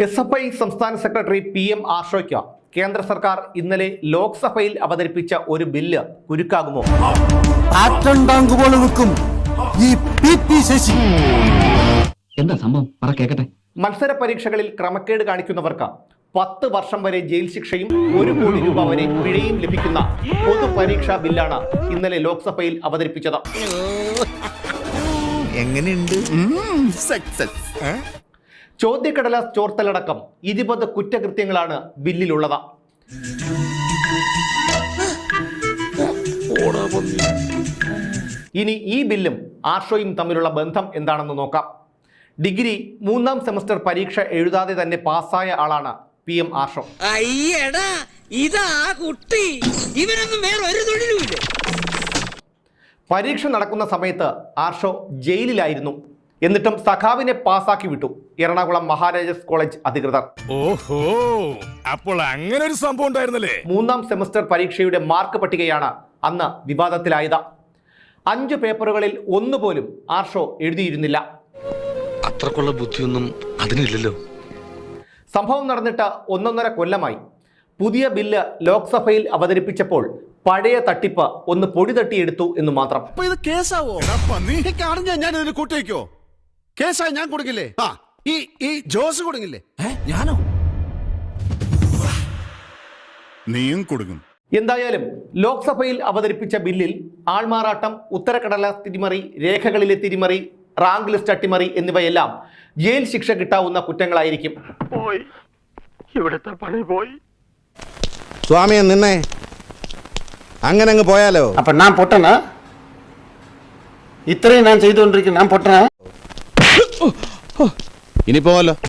S F I സംസ്ഥാന secretary P M ആഷോയ്ക്ക് കേന്ദ്ര സർക്കാർ ഇന്നലെ ലോക്സഭയിൽ അവതരിപ്പിച്ച ഒരു ബില്ല് കുരുക്കാകുമോ? ഈ പി പി ശശി. എന്താ സംഭവം? പറ കേക്കട്ടെ. മത്സര പരീക്ഷകളിൽ ക്രമക്കേട് കാണിക്കുന്നവർക്ക് പത്ത് വർഷം വരെ ജയിൽ ശിക്ഷയും ഒരു കോടി രൂപ വരെ പിഴയും ലഭിക്കുന്ന പൊതു പരീക്ഷാ ബില്ലാണ് ഇന്നലെ ലോക്സഭയിൽ അവതരിപ്പിച്ചത്. എങ്ങനെയുണ്ട്? സക്സസ് ചോദ്യക്കടലാസ് ചോർത്തലടക്കം ഇരുപത് കുറ്റകൃത്യങ്ങളാണ് ബില്ലിലുള്ളത്. ഇനി ഈ ബില്ലും ആർഷോയും തമ്മിലുള്ള ബന്ധം എന്താണെന്ന് നോക്കാം. ഡിഗ്രി മൂന്നാം സെമസ്റ്റർ പരീക്ഷ എഴുതാതെ തന്നെ പാസ്സായ ആളാണ് പി എം ആർഷോ. അയ്യടാ ഇതാ കുട്ടി. ഇവനൊന്നും വേറെ ഒരു തൊഴിലുമില്ല. പരീക്ഷ നടക്കുന്ന സമയത്ത് ആർഷോ ജയിലിലായിരുന്നു. എന്നിട്ടും സഖാവിനെ പാസ്സാക്കി വിട്ടു. എറണാകുളം മഹാരാജസ് കോളേജ് അധികൃതർ. ഓഹോ അപ്പോൾ അങ്ങനെ ഒരു സംഭവം ഉണ്ടായിരുന്നല്ലേ? മൂന്നാം സെമസ്റ്റർ പരീക്ഷയുടെ മാർക്ക് പട്ടികയാണ് അന്ന് വിവാദത്തിലായത്. അഞ്ച് പേപ്പറുകളിൽ ഒന്നുപോലും ആർഷോ എഴുതിയിരുന്നില്ല. അത്രക്കുള്ള ബുദ്ധിയൊന്നും അതിനില്ലല്ലോ. സംഭവം നടന്നിട്ട് ഒന്നൊന്നര കൊല്ലമായി. പുതിയ ബില്ല് ലോക്സഭയിൽ അവതരിപ്പിച്ചപ്പോൾ പഴയ തട്ടിപ്പ് ഒന്ന് പൊടി തട്ടിയെടുത്തു എന്ന് മാത്രം. കേസാവോ? ഞാൻ കൂട്ടിയേക്കോ കൂട്ടിവെക്കോ? കേസായി ഞാൻ കൊടുക്കില്ലേ? ആ. ഈ ഈ ജോസ് കൊടുങ്ങില്ലേ? ഞാനോ? നീയും കൊടുക്കും എന്തായാലും ലോക്സഭയിൽ അവതരിപ്പിച്ച ബില്ലിൽ ആൾമാറാട്ടം ഉത്തരക്കടലാസ് തിരിമറി രേഖകളിലെ തിരിമറി റാങ്ക് ലിസ്റ്റ് അട്ടിമറി എന്നിവയെല്ലാം ജയിൽ ശിക്ഷ കിട്ടാവുന്ന കുറ്റങ്ങളായിരിക്കും. സ്വാമിയെ നിന്നെ അങ്ങനെ അങ്ങ് പോയാലോ? അപ്പൊ ഞാൻ പൊട്ടണ ഇത്രയും ഞാൻ ചെയ്തുകൊണ്ടിരിക്കുന്ന ഞാൻ പൊട്ടനാ? ഇനി പോവല്ലോ